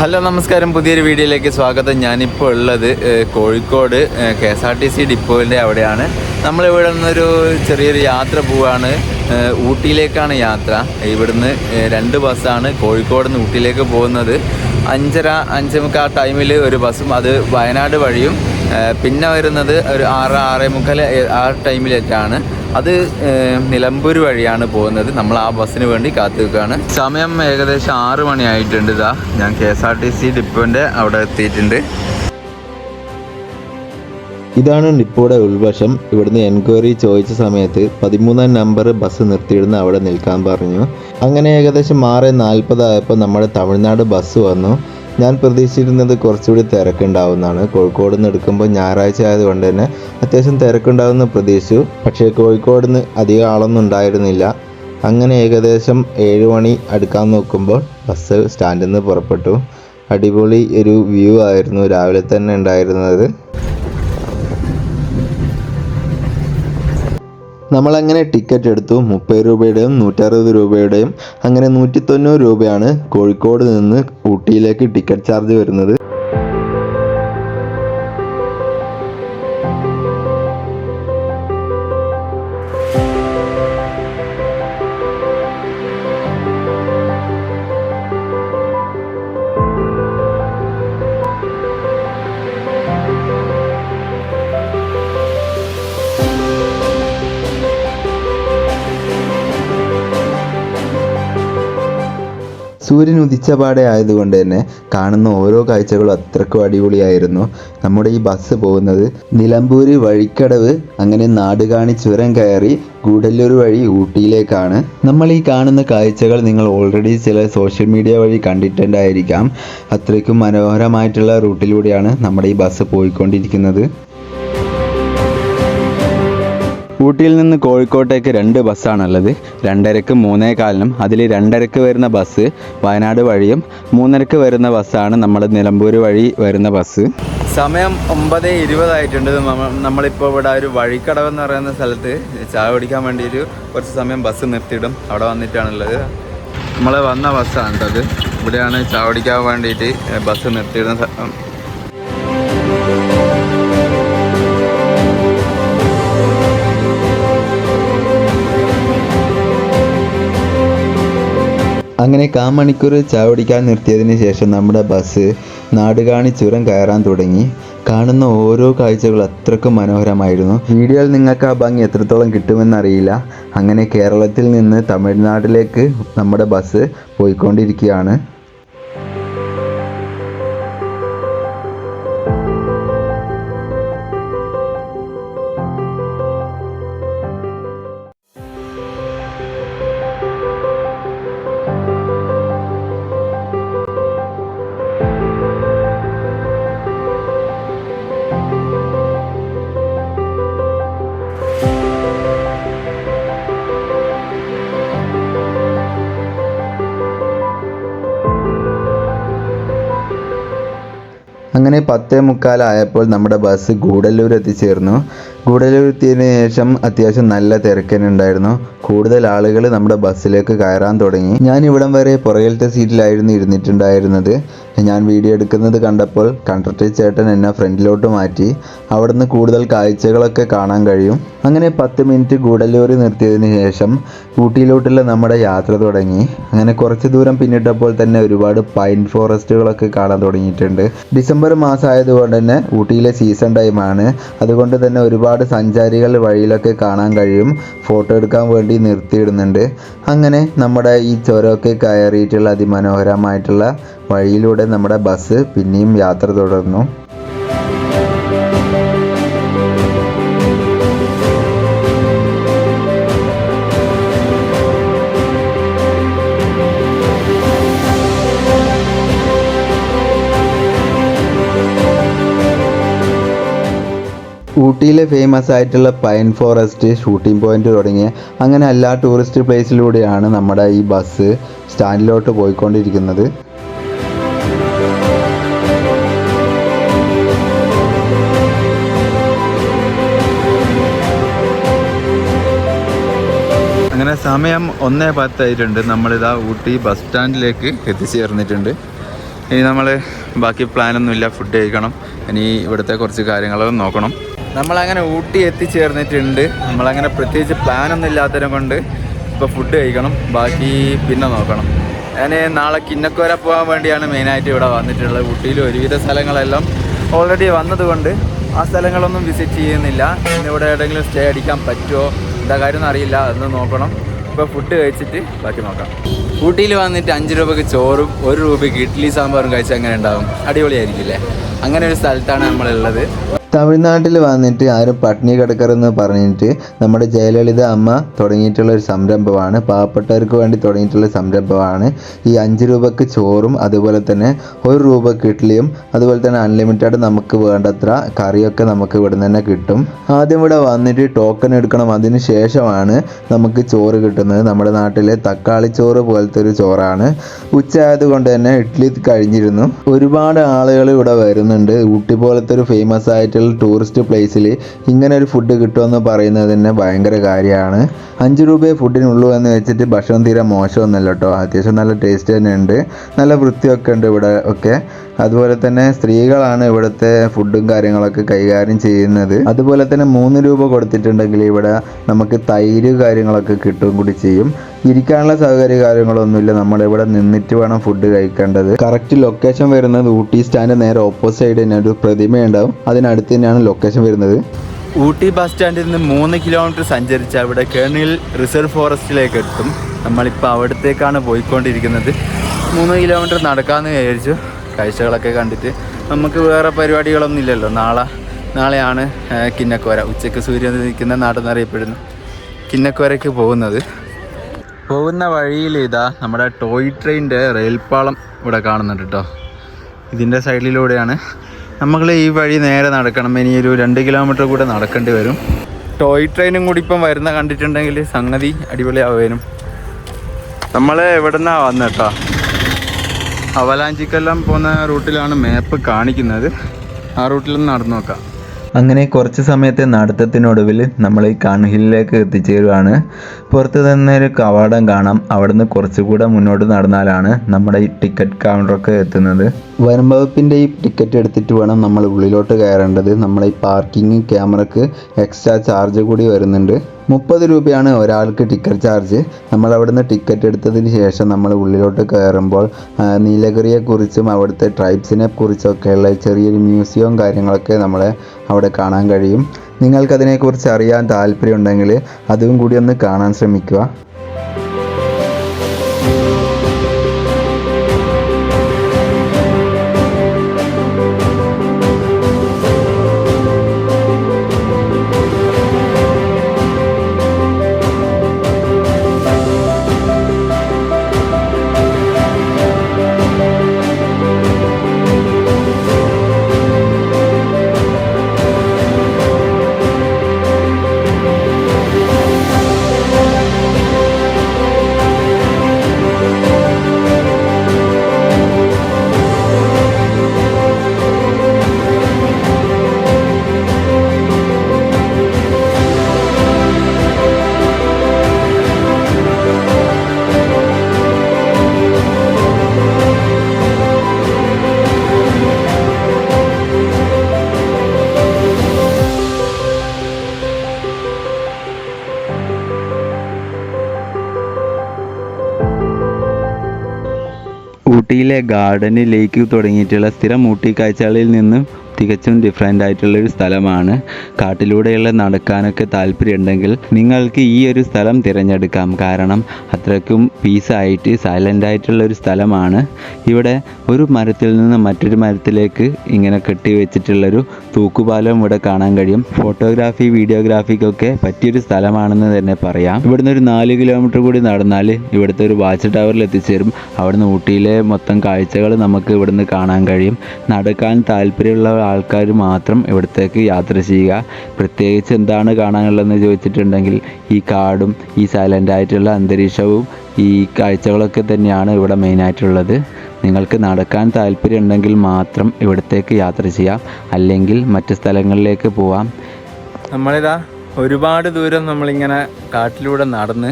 Hello നമസ്കാരം. പുതിയൊരു വീഡിയോയിലേക്ക് സ്വാഗതം. ഞാനിപ്പോൾ ഉള്ളത് Kozhikode K S R T C ഡിപ്പോയിന്റെ അവിടെയാണ്. നമ്മളിവിടെ നിന്നൊരു ചെറിയൊരു യാത്ര പോവുകയാണ് ഊട്ടിയിലേക്കാണ് യാത്ര. ഇവിടുന്ന് രണ്ട് ബസ്സാണ് കോഴിക്കോട് നിന്ന് ഊട്ടിയിലേക്ക് പോകുന്നത്. അഞ്ചര അഞ്ചേമുക്കാൽ ആ ടൈമിൽ ഒരു ബസ്സും അത് വയനാട് വഴിയും പിന്നെ വരുന്നത് ഒരു ആറ് ആറേ മുക്കാൽ ആ ടൈമിലേറ്റാണ് അത് നിലമ്പൂർ വഴിയാണ് പോകുന്നത്. നമ്മൾ ആ ബസ്സിന് വേണ്ടി കാത്തു നിൽക്കുകയാണ് സമയം ഏകദേശം ആറ് മണിയായിട്ടുണ്ട് ഇതാ. ഞാൻ K S R T C ഡിപ്പോന്റെ അവിടെ എത്തിയിട്ടുണ്ട്. ഇതാണ് ഡിപ്പോയുടെ ഉൾവശം. ഇവിടുന്ന് എൻക്വയറി ചോദിച്ച സമയത്ത് പതിമൂന്നാം നമ്പർ ബസ് നിർത്തിയിടുന്ന അവിടെ നിൽക്കാൻ പറഞ്ഞു. അങ്ങനെ ഏകദേശം ആറ് നാൽപ്പതായപ്പോൾ നമ്മുടെ തമിഴ്നാട് ബസ് വന്നു. ഞാൻ പ്രതീക്ഷിച്ചിരുന്നത് കുറച്ചുകൂടി തിരക്കുണ്ടാവുന്നതാണ് കോഴിക്കോട് നിന്ന് എടുക്കുമ്പോൾ ഞായറാഴ്ച ആയതുകൊണ്ട് തന്നെ അത്യാവശ്യം തിരക്കുണ്ടാവുമെന്ന് പ്രതീക്ഷിച്ചു. പക്ഷേ കോഴിക്കോട് നിന്ന് അധികം ആളൊന്നും ഉണ്ടായിരുന്നില്ല. അങ്ങനെ ഏകദേശം ഏഴ് മണി അടുക്കാൻ നോക്കുമ്പോൾ ബസ് സ്റ്റാൻഡിൽ നിന്ന് പുറപ്പെട്ടു. അടിപൊളി ഒരു വ്യൂ ആയിരുന്നു. രാവിലെ തന്നെ ഉണ്ടായിരുന്നത്. നമ്മളങ്ങനെ ടിക്കറ്റ് എടുത്തു മുപ്പത് രൂപയുടെയും നൂറ്ററുപത് രൂപയുടെയും അങ്ങനെ നൂറ്റി തൊണ്ണൂറ് രൂപയാണ് കോഴിക്കോട് നിന്ന് ഊട്ടിയിലേക്ക് ടിക്കറ്റ് ചാർജ് വരുന്നത്. സൂര്യൻ ഉദിച്ച പാടെ ആയതുകൊണ്ട് തന്നെ കാണുന്ന ഓരോ കാഴ്ചകളും അത്രക്കും അടിപൊളിയായിരുന്നു. നമ്മുടെ ഈ ബസ് പോകുന്നത് നിലമ്പൂര് വഴിക്കടവ് അങ്ങനെ നാടുകാണി ചുരം കയറി ഗൂഡല്ലൂർ വഴി ഊട്ടിയിലേക്കാണ്. നമ്മൾ ഈ കാണുന്ന കാഴ്ചകൾ നിങ്ങൾ ഓൾറെഡി ചില സോഷ്യൽ മീഡിയ വഴി കണ്ടിട്ടുണ്ടായിരിക്കാം. അത്രയ്ക്കും മനോഹരമായിട്ടുള്ള റൂട്ടിലൂടെയാണ് നമ്മുടെ ഈ ബസ് പോയിക്കൊണ്ടിരിക്കുന്നത്. ഊട്ടിയിൽ നിന്ന് കോഴിക്കോട്ടേക്ക് രണ്ട് ബസ്സാണുള്ളത്. രണ്ടരക്ക് മൂന്നേ കാലിനും അതിൽ രണ്ടരക്ക് വരുന്ന ബസ് വയനാട് വഴിയും മൂന്നരക്ക് വരുന്ന ബസ്സാണ് നമ്മൾ നിലമ്പൂർ വഴി വരുന്ന ബസ്. സമയം ഒമ്പത് ഇരുപതായിട്ടുണ്ട്. നമ്മ- നമ്മളിപ്പോൾ ഇവിടെ ഒരു വഴിക്കടവ് എന്ന് പറയുന്ന സ്ഥലത്ത് ചായ കുടിക്കാൻ വേണ്ടി ഒരു കുറച്ച് സമയം ബസ് നിർത്തിയിടും. അവിടെ വന്നിട്ടാണുള്ളത്. നമ്മൾ വന്ന ബസ്സാണ് കേട്ടത് ഇവിടെയാണ് ചായ കുടിക്കാൻ വേണ്ടിയിട്ട് ബസ് നിർത്തിയിടുന്ന അങ്ങനെ കാമണിക്കൂർ ചാവടിക്കാൻ നിർത്തിയതിന് ശേഷം നമ്മുടെ ബസ് നാടുകാണി ചുരം കയറാൻ തുടങ്ങി. കാണുന്ന ഓരോ കാഴ്ചകൾ അത്രക്കും മനോഹരമായിരുന്നു. വീഡിയോയിൽ നിങ്ങൾക്ക് ആ ഭംഗി എത്രത്തോളം കിട്ടുമെന്നറിയില്ല. അങ്ങനെ കേരളത്തിൽ നിന്ന് തമിഴ്നാട്ടിലേക്ക് നമ്മുടെ ബസ് പോയിക്കൊണ്ടിരിക്കുകയാണ്. അങ്ങനെ പത്തേ മുക്കാലായപ്പോൾ നമ്മുടെ ബസ് ഗൂഡല്ലൂർ എത്തിച്ചേർന്നു. ഗൂഡല്ലൂർ എത്തിയതിനു ശേഷം അത്യാവശ്യം നല്ല തിരക്കനുണ്ടായിരുന്നു കൂടുതൽ ആളുകൾ നമ്മുടെ ബസ്സിലേക്ക് കയറാൻ തുടങ്ങി. ഞാൻ ഇവിടം വരെ പുറകിലത്തെ സീറ്റിലായിരുന്നു ഇരുന്നിട്ടുണ്ടായിരുന്നത്. ഞാൻ വീഡിയോ എടുക്കുന്നത് കണ്ടപ്പോൾ കണ്ടക്ടർ ചേട്ടൻ എന്നെ ഫ്രണ്ടിലോട്ട് മാറ്റി. അവിടുന്ന് കൂടുതൽ കാഴ്ചകളൊക്കെ കാണാൻ കഴിയും. അങ്ങനെ പത്ത് മിനിറ്റ് ഗൂഡല്ലൂർ നിർത്തിയതിന് ശേഷം ഊട്ടിയിലോട്ടുള്ള നമ്മുടെ യാത്ര തുടങ്ങി. അങ്ങനെ കുറച്ച് ദൂരം പിന്നിട്ടപ്പോൾ തന്നെ ഒരുപാട് പൈൻ ഫോറസ്റ്റുകളൊക്കെ കാണാൻ തുടങ്ങിയിട്ടുണ്ട്. ഡിസംബർ മാസം ആയതുകൊണ്ട് തന്നെ ഊട്ടിയിലെ സീസൺ ടൈമാണ് അതുകൊണ്ട് തന്നെ ഒരുപാട് സഞ്ചാരികൾ വഴിയിലൊക്കെ കാണാൻ കഴിയും. ഫോട്ടോ എടുക്കാൻ വേണ്ടി നിർത്തിയിടുന്നുണ്ട്. അങ്ങനെ നമ്മുടെ ഈ ചുരമൊക്കെ കയറിയിട്ടുള്ള അതിമനോഹരമായിട്ടുള്ള വഴിയിലൂടെ നമ്മുടെ ബസ് പിന്നെയും യാത്ര തുടർന്നു. ഊട്ടിയിലെ ഫേമസ് ആയിട്ടുള്ള പൈൻ ഫോറസ്റ്റ് ഷൂട്ടിംഗ് പോയിന്റ് തുടങ്ങിയ അങ്ങനെ എല്ലാ ടൂറിസ്റ്റ് പ്ലേസിലൂടെയാണ് നമ്മുടെ ഈ ബസ് സ്റ്റാൻഡിലോട്ട് പോയിക്കൊണ്ടിരിക്കുന്നത്. അങ്ങനെ സമയം ഒന്നേ പത്തായിട്ടുണ്ട്. നമ്മളിതാ ഊട്ടി ബസ് സ്റ്റാൻഡിലേക്ക് എത്തിച്ചേർന്നിട്ടുണ്ട്. ഇനി നമ്മൾ ബാക്കി പ്ലാനൊന്നുമില്ല ഫുഡ് കഴിക്കണം. ഇനി ഇവിടുത്തെ കുറച്ച് കാര്യങ്ങളും നോക്കണം. നമ്മളങ്ങനെ ഊട്ടി എത്തിച്ചേർന്നിട്ടുണ്ട്. നമ്മളങ്ങനെ പ്രത്യേകിച്ച് പ്ലാനൊന്നും ഇല്ലാത്തതിനെ കൊണ്ട് ഇപ്പോൾ ഫുഡ് കഴിക്കണം. ബാക്കി പിന്നെ നോക്കണം. ഞാൻ നാളെ കിന്നക്കോര പോകാൻ വേണ്ടിയാണ് മെയിനായിട്ട് ഇവിടെ വന്നിട്ടുള്ളത്. ഊട്ടിയിൽ ഒരുവിധ സ്ഥലങ്ങളെല്ലാം ഓൾറെഡി വന്നതുകൊണ്ട് ആ സ്ഥലങ്ങളൊന്നും വിസിറ്റ് ചെയ്യുന്നില്ല. ഇന്നിവിടെ എവിടെയെങ്കിലും സ്റ്റേ അടിക്കാൻ പറ്റുമോ? എന്താ കാര്യം അറിയില്ല അതൊന്ന് നോക്കണം. ഇപ്പോൾ ഫുഡ് കഴിച്ചിട്ട് ബാക്കി നോക്കാം. ഊട്ടിയിൽ വന്നിട്ട് അഞ്ച് രൂപയ്ക്ക് ചോറും ഒരു രൂപയ്ക്ക് ഇഡ്ഡലി സാമ്പാറും കഴിച്ചാൽ അങ്ങനെ ഉണ്ടാവും? അടിപൊളിയായിരിക്കില്ലേ? അങ്ങനെ ഒരു സ്ഥലത്താണ് നമ്മളുള്ളത്. തമിഴ്നാട്ടിൽ വന്നിട്ട് ആരും പട്ടിണി കിടക്കരുതെന്ന് പറഞ്ഞിട്ട് നമ്മുടെ ജയലളിത അമ്മ തുടങ്ങിയിട്ടുള്ള ഒരു സംരംഭമാണ്. പാവപ്പെട്ടവർക്ക് വേണ്ടി തുടങ്ങിയിട്ടുള്ള സംരംഭമാണ്. ഈ അഞ്ച് രൂപക്ക് ചോറും അതുപോലെ തന്നെ ഒരു രൂപക്ക് ഇഡ്ഡലിയും അതുപോലെ തന്നെ അൺലിമിറ്റഡ് നമുക്ക് വേണ്ടത്ര കറിയൊക്കെ നമുക്ക് ഇവിടെ തന്നെ കിട്ടും. ആദ്യം ഇവിടെ വന്നിട്ട് ടോക്കൺ എടുക്കണം. അതിന് ശേഷമാണ് നമുക്ക് ചോറ് കിട്ടുന്നത്. നമ്മുടെ നാട്ടിലെ തക്കാളി ചോറ് പോലത്തെ ഒരു ചോറാണ്. ഉച്ച ആയതുകൊണ്ട് തന്നെ ഇഡ്ഡലി കഴിഞ്ഞിരുന്നു. ഒരുപാട് ആളുകൾ ഇവിടെ വരുന്നുണ്ട്. ഊട്ടി പോലത്തെ ഒരു ഫേമസ് ആയിട്ടുള്ള ടൂറിസ്റ്റ് പ്ലേസിൽ ഇങ്ങനെ ഒരു ഫുഡ് കിട്ടുമെന്ന് പറയുന്നത് തന്നെ ഭയങ്കര കാര്യമാണ്. അഞ്ച് രൂപയെ ഫുഡിനുള്ളൂ എന്ന് വെച്ചിട്ട് ഭക്ഷണം തീരെ മോശമൊന്നുമല്ല കേട്ടോ അത്യാവശ്യം നല്ല ടേസ്റ്റ് തന്നെ ഉണ്ട്. നല്ല വൃത്തിയൊക്കെ ഉണ്ട് ഇവിടെ ഒക്കെ. അതുപോലെ തന്നെ സ്ത്രീകളാണ് ഇവിടുത്തെ ഫുഡും കാര്യങ്ങളൊക്കെ കൈകാര്യം ചെയ്യുന്നത്. അതുപോലെ തന്നെ മൂന്ന് രൂപ കൊടുത്തിട്ടുണ്ടെങ്കിൽ ഇവിടെ നമുക്ക് തൈര് കാര്യങ്ങളൊക്കെ കിട്ടും കൂടി ചെയ്യും. ഇരിക്കാനുള്ള സൗകര്യ കാര്യങ്ങളൊന്നുമില്ല. നമ്മൾ ഇവിടെ നിന്നിട്ട് വേണം ഫുഡ് കഴിക്കേണ്ടത്. കറക്റ്റ് ലൊക്കേഷൻ വരുന്നത് ഊട്ടി സ്റ്റാൻഡ് നേരെ ഓപ്പോസിറ്റ് സൈഡ് തന്നെ ഒരു പ്രതിമയുണ്ടാവും. അതിനടുത്ത് തന്നെയാണ് ലൊക്കേഷൻ വരുന്നത്. ഊട്ടി ബസ് സ്റ്റാൻഡിൽ നിന്ന് മൂന്ന് കിലോമീറ്റർ സഞ്ചരിച്ച് അവിടെ കേണിൽ റിസർവ് ഫോറസ്റ്റിലേക്ക് എത്തും. നമ്മളിപ്പോൾ അവിടത്തേക്കാണ് പോയിക്കൊണ്ടിരിക്കുന്നത്. മൂന്ന് കിലോമീറ്റർ നടക്കാമെന്ന് വിചാരിച്ചു. കാഴ്ചകളൊക്കെ കണ്ടിട്ട്. നമുക്ക് വേറെ പരിപാടികളൊന്നും ഇല്ലല്ലോ. നാളെ നാളെയാണ് കിന്നക്കോര. ഉച്ചയ്ക്ക് സൂര്യൻ നിൽക്കുന്ന നാടെന്നറിയപ്പെടുന്നു കിന്നക്കോരയ്ക്ക് പോകുന്നത്. പോകുന്ന വഴിയിൽ ഇതാ നമ്മുടെ ടോയ് ട്രെയിനിന്റെ റെയിൽപ്പാളം ഇവിടെ കാണുന്നുണ്ട് കേട്ടോ. ഇതിന്റെ സൈഡിലൂടെയാണ്. നമ്മൾ ഈ വഴി നേരെ നടക്കണം. ഇനി ഒരു രണ്ട് കിലോമീറ്റർ കൂടെ നടക്കേണ്ടി വരും. ടോയ് ട്രെയിനും കൂടി ഇപ്പം വരുന്ന കണ്ടിട്ടുണ്ടെങ്കിൽ സംഗതി അടിപൊളിയാവേനും നമ്മൾ എവിടെ നിന്നാണ് വന്നത് കേട്ടോ അവലാഞ്ചിക്കെല്ലാം പോകുന്ന റൂട്ടിലാണ് മാപ്പ് കാണിക്കുന്നത്. ആ റൂട്ടിൽ നിന്ന് നടന്നു നോക്കാം. അങ്ങനെ കുറച്ച് സമയത്തെ നടത്തത്തിനൊടുവിൽ നമ്മൾ ഈ കൺഹില്ലിലേക്ക് എത്തിച്ചേരുവാണ്. പുറത്ത് തന്നെ ഒരു കവാടം കാണാം. അവിടുന്ന് കുറച്ചുകൂടെ മുന്നോട്ട് നടന്നാലാണ് നമ്മുടെ ഈ ടിക്കറ്റ് കൗണ്ടറൊക്കെ എത്തുന്നത്. വനം ഈ ടിക്കറ്റ് എടുത്തിട്ട് വേണം നമ്മൾ ഉള്ളിലോട്ട് കയറേണ്ടത്. നമ്മുടെ ഈ പാർക്കിംഗ് ക്യാമറക്ക് എക്സ്ട്രാ ചാർജ് കൂടി വരുന്നുണ്ട്. മുപ്പത് രൂപയാണ് ഒരാൾക്ക് ടിക്കറ്റ് ചാർജ്. നമ്മൾ അവിടുന്ന് ടിക്കറ്റ് എടുത്തതിന് ശേഷം നമ്മൾ ഉള്ളിലോട്ട് കയറുമ്പോൾ നീലഗിരിയെക്കുറിച്ചും അവിടുത്തെ ട്രൈബ്സിനെ കുറിച്ചൊക്കെയുള്ള ചെറിയൊരു മ്യൂസിയവും കാര്യങ്ങളൊക്കെ നമ്മളെ അവിടെ കാണാൻ കഴിയും. നിങ്ങൾക്കതിനെക്കുറിച്ച് അറിയാൻ താല്പര്യമുണ്ടെങ്കിൽ അതും കൂടി ഒന്ന് കാണാൻ ശ്രമിക്കുക. ഊട്ടിയിലെ ഗാർഡനിലേക്ക് തുടങ്ങിയിട്ടുള്ള സ്ഥിരം ഊട്ടി കാഴ്ചകളിൽ നിന്നും തികച്ചും ഡിഫറെന്റ് ആയിട്ടുള്ള ഒരു സ്ഥലമാണ്. കാട്ടിലൂടെയുള്ള നടക്കാനൊക്കെ താല്പര്യമുണ്ടെങ്കിൽ നിങ്ങൾക്ക് ഈ ഒരു സ്ഥലം തിരഞ്ഞെടുക്കാം. കാരണം അത്രയ്ക്കും പീസായിട്ട് സൈലന്റ് ആയിട്ടുള്ള ഒരു സ്ഥലമാണ്. ഇവിടെ ഒരു മരത്തിൽ നിന്ന് മറ്റൊരു മരത്തിലേക്ക് ഇങ്ങനെ കെട്ടി വെച്ചിട്ടുള്ളൊരു തൂക്കുപാലം ഇവിടെ കാണാൻ കഴിയും. ഫോട്ടോഗ്രാഫി വീഡിയോഗ്രാഫിക്കൊക്കെ പറ്റിയൊരു സ്ഥലമാണെന്ന് തന്നെ പറയാം. ഇവിടുന്ന് ഒരു നാല് കിലോമീറ്റർ കൂടി നടന്നാൽ ഇവിടുത്തെ ഒരു വാച്ച് ടവറിൽ എത്തിച്ചേരും. അവിടുന്ന് ഊട്ടിയിലെ മൊത്തം കാഴ്ചകൾ നമുക്ക് ഇവിടുന്ന് കാണാൻ കഴിയും. നടക്കാൻ താല്പര്യമുള്ള ആൾക്കാർ മാത്രം ഇവിടത്തേക്ക് യാത്ര ചെയ്യുക. പ്രത്യേകിച്ച് എന്താണ് കാണാനുള്ളതെന്ന് ചോദിച്ചിട്ടുണ്ടെങ്കിൽ ഈ കാടും ഈ സൈലന്റ് ആയിട്ടുള്ള അന്തരീക്ഷവും ഈ കാഴ്ചകളൊക്കെ തന്നെയാണ് ഇവിടെ മെയിനായിട്ടുള്ളത് നിങ്ങൾക്ക് നടക്കാൻ താല്പര്യമുണ്ടെങ്കിൽ മാത്രം ഇവിടത്തേക്ക് യാത്ര ചെയ്യാം അല്ലെങ്കിൽ മറ്റ് സ്ഥലങ്ങളിലേക്ക് പോവാം. നമ്മളിതാ ഒരുപാട് ദൂരം നമ്മളിങ്ങനെ കാട്ടിലൂടെ നടന്ന്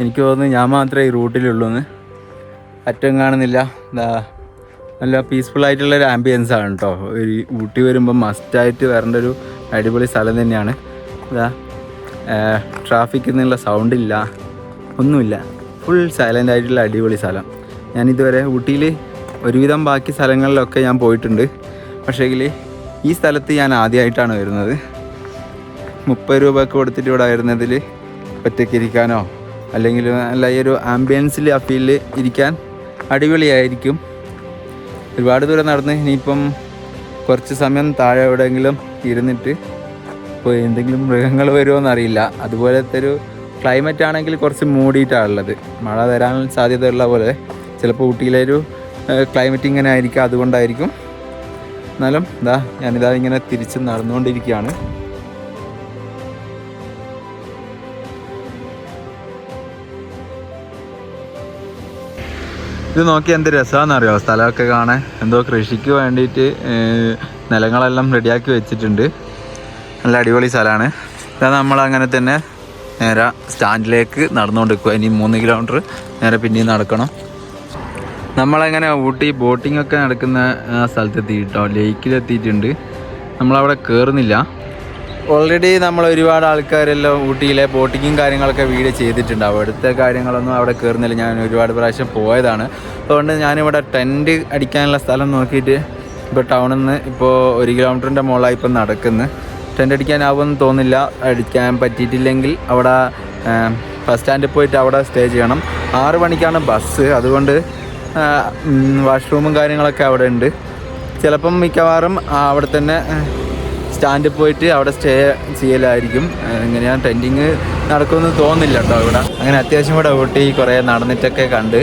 എനിക്ക് തോന്നുന്നു ഞാൻ മാത്രമേ ഈ റൂട്ടിലുള്ളൂ എന്ന് അറ്റം കാണുന്നില്ല. ഇതാ നല്ല പീസ്ഫുൾ ആയിട്ടുള്ള ഒരു ആംബിയൻസ് ആണ് കേട്ടോ ഒരു ഊട്ടി വരുമ്പോൾ മസ്റ്റായിട്ട് വരേണ്ട ഒരു അടിപൊളി സ്ഥലം തന്നെയാണ്. ഇതാ ട്രാഫിക്കിൽ നിന്നുള്ള സൗണ്ട് ഇല്ല. ഒന്നുമില്ല. ഫുൾ സൈലന്റ് ആയിട്ടുള്ള അടിപൊളി സ്ഥലം. ഇതുവരെ ഊട്ടിയിൽ ഒരുവിധം ബാക്കി സ്ഥലങ്ങളിലൊക്കെ ഞാൻ പോയിട്ടുണ്ട്. പക്ഷേങ്കിൽ ഈ സ്ഥലത്ത് ഞാൻ ആദ്യമായിട്ടാണ് വരുന്നത്. മുപ്പത് രൂപയൊക്കെ കൊടുത്തിട്ട് ഇവിടെ വരുന്നതിൽ ഒറ്റയ്ക്ക് ഇരിക്കാനോ അല്ലെങ്കിൽ നല്ല ഈ ഒരു ആംബിയൻസിൽ ആ ഇരിക്കാൻ അടിപൊളിയായിരിക്കും. ഒരുപാട് ദൂരം നടന്ന് ഇനിയിപ്പം കുറച്ച് സമയം താഴെ എവിടെയെങ്കിലും ഇരുന്നിട്ട് ഇപ്പോൾ എന്തെങ്കിലും മൃഗങ്ങൾ വരുമോ എന്നറിയില്ല അതുപോലത്തെ ഒരു ക്ലൈമറ്റ് ആണെങ്കിൽ കുറച്ച് മൂടിയിട്ടാണുള്ളത് മഴ വരാൻ സാധ്യതയുള്ള പോലെ. ചിലപ്പോൾ ഊട്ടിയിലെ ഒരു ക്ലൈമറ്റ് ഇങ്ങനെ ആയിരിക്കും. അതുകൊണ്ടായിരിക്കും. എന്നാലും ഇതാ ഞാനിതാ ഇങ്ങനെ തിരിച്ച് നടന്നുകൊണ്ടിരിക്കുകയാണ്. ഇത് നോക്കി എന്ത് രസമാണെന്നറിയോ സ്ഥലമൊക്കെ കാണാൻ. എന്തോ കൃഷിക്ക് വേണ്ടിയിട്ട് നിലങ്ങളെല്ലാം റെഡിയാക്കി വെച്ചിട്ടുണ്ട്. നല്ല അടിപൊളി സ്ഥലമാണ്. ഇതാ നമ്മൾ അങ്ങനെ തന്നെ നേരെ സ്റ്റാൻഡിലേക്ക് നടന്നുകൊണ്ടിരിക്കുക ഇനി മൂന്ന് കിലോമീറ്റർ നേരെ പിന്നെയും നടക്കണം. നമ്മളങ്ങനെ ഊട്ടി ബോട്ടിംഗ് ഒക്കെ നടക്കുന്ന സ്ഥലത്തെത്തി കേട്ടോ ലേക്കിലെത്തിയിട്ടുണ്ട്. നമ്മളവിടെ കയറുന്നില്ല ഓൾറെഡി നമ്മൾ ഒരുപാട് ആൾക്കാരെല്ലാം ഊട്ടിയിലെ ബോട്ടിങ്ങും കാര്യങ്ങളൊക്കെ വീഡിയോ ചെയ്തിട്ടുണ്ട്. അവിടുത്തെ കാര്യങ്ങളൊന്നും അവിടെ കയറുന്നില്ല ഞാൻ ഒരുപാട് പ്രാവശ്യം പോയതാണ്. അതുകൊണ്ട് ഞാനിവിടെ ടെന്റ് അടിക്കാനുള്ള സ്ഥലം നോക്കിയിട്ട് ഇപ്പോൾ ടൗണിൽ നിന്ന് ഇപ്പോൾ ഒരു കിലോമീറ്ററിന്റെ മുകളിലായി ഇപ്പം നടക്കുന്നു. ടെന്റ് അടിക്കാനാവുമെന്ന് തോന്നില്ല അടിക്കാൻ പറ്റിയിട്ടില്ലെങ്കിൽ അവിടെ ബസ് സ്റ്റാൻഡിൽ പോയിട്ട് അവിടെ സ്റ്റേ ചെയ്യണം. ആറ് മണിക്കാണ് ബസ് അതുകൊണ്ട് വാഷ്റൂമും കാര്യങ്ങളൊക്കെ അവിടെ ഉണ്ട്. ചിലപ്പം മിക്കവാറും അവിടെ തന്നെ സ്റ്റാൻഡിൽ പോയിട്ട് അവിടെ സ്റ്റേ ചെയ്യലായിരിക്കും. എങ്ങനെയാണ് ടെന്റിങ് നടക്കുമെന്ന് തോന്നുന്നില്ല കേട്ടോ ഇവിടെ. അങ്ങനെ അത്യാവശ്യം ഇവിടെ ഊട്ടി കുറേ നടന്നിട്ടൊക്കെ കണ്ട്.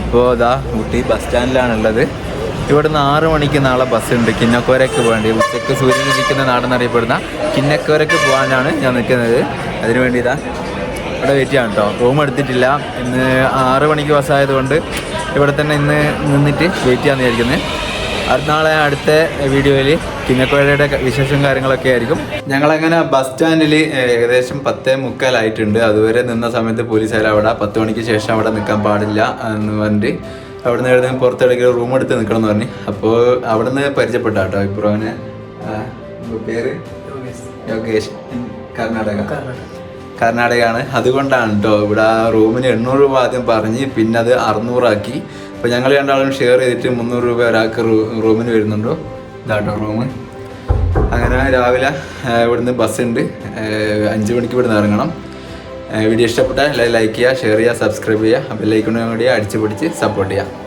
ഇപ്പോൾ ഇതാ ഊട്ടി ബസ് സ്റ്റാൻഡിലാണുള്ളത് ഇവിടുന്ന് ആറ് മണിക്ക് നാളെ ബസ് ഉണ്ട്. കിന്നക്കോരയ്ക്ക് പോകേണ്ടി. ഉച്ചയ്ക്ക് സൂര്യൻ ഉദിക്കുന്ന നാടെന്നറിയപ്പെടുന്ന കിന്നക്കോരയ്ക്ക് പോകാനാണ് ഞാൻ നിൽക്കുന്നത്. അതിനു വേണ്ടി ഇതാ ഇവിടെ വെയിറ്റ് ചെയ്യാം കേട്ടോ. റൂം എടുത്തിട്ടില്ല. ഇന്ന് ആറ് മണിക്ക് ബസ്സായതുകൊണ്ട് ഇവിടെ തന്നെ ഇന്ന് നിന്നിട്ട് വെയിറ്റ് ചെയ്യാമെന്ന് വിചാരിക്കുന്നത് നാളെ അടുത്ത വീഡിയോയിൽ കിന്നക്കോഴയുടെ വിശേഷം കാര്യങ്ങളൊക്കെ ആയിരിക്കും. ഞങ്ങളങ്ങനെ ബസ് സ്റ്റാൻഡിൽ ഏകദേശം പത്തേ മുക്കാലായിട്ടുണ്ട് അതുവരെ നിന്ന സമയത്ത് പോലീസുകാർ അവിടെ പത്ത് മണിക്ക് ശേഷം അവിടെ നിൽക്കാൻ പാടില്ല എന്ന് പറഞ്ഞിട്ട് അവിടെ നിന്ന് എഴുതി പുറത്തെടുക്കുക റൂം എടുത്ത് നിൽക്കണം എന്ന് പറഞ്ഞു. അപ്പോൾ അവിടെ നിന്ന് പരിചയപ്പെട്ട കേട്ടോ ഇപ്രോനെ പേര്? യോഗേഷ്. കർണാടക. കർണാടകയാണ്. അതുകൊണ്ടാണ് കേട്ടോ ഇവിടെ റൂമിന് എണ്ണൂറ് രൂപ ആദ്യം പറഞ്ഞ് പിന്നെ അത് അറുന്നൂറാക്കി. അപ്പോൾ ഞങ്ങൾ രണ്ടാളും ഷെയർ ചെയ്തിട്ട് മുന്നൂറ് രൂപ ഒരാൾക്ക് റൂമിന് വരുന്നുണ്ടോ. ഇതാട്ടോ റൂം. അങ്ങനെ രാവിലെ ഇവിടുന്ന് ബസ് ഉണ്ട്. അഞ്ച് മണിക്ക് ഇവിടുന്ന് ഇറങ്ങണം. വീഡിയോ ഇഷ്ടപ്പെട്ടാൽ ലൈക്ക് ചെയ്യുക ഷെയർ ചെയ്യുക സബ്സ്ക്രൈബ് ചെയ്യുക. ബെല്ലൈക്കണും കൂടി അടിച്ച് പിടിച്ച് സപ്പോർട്ട് ചെയ്യുക.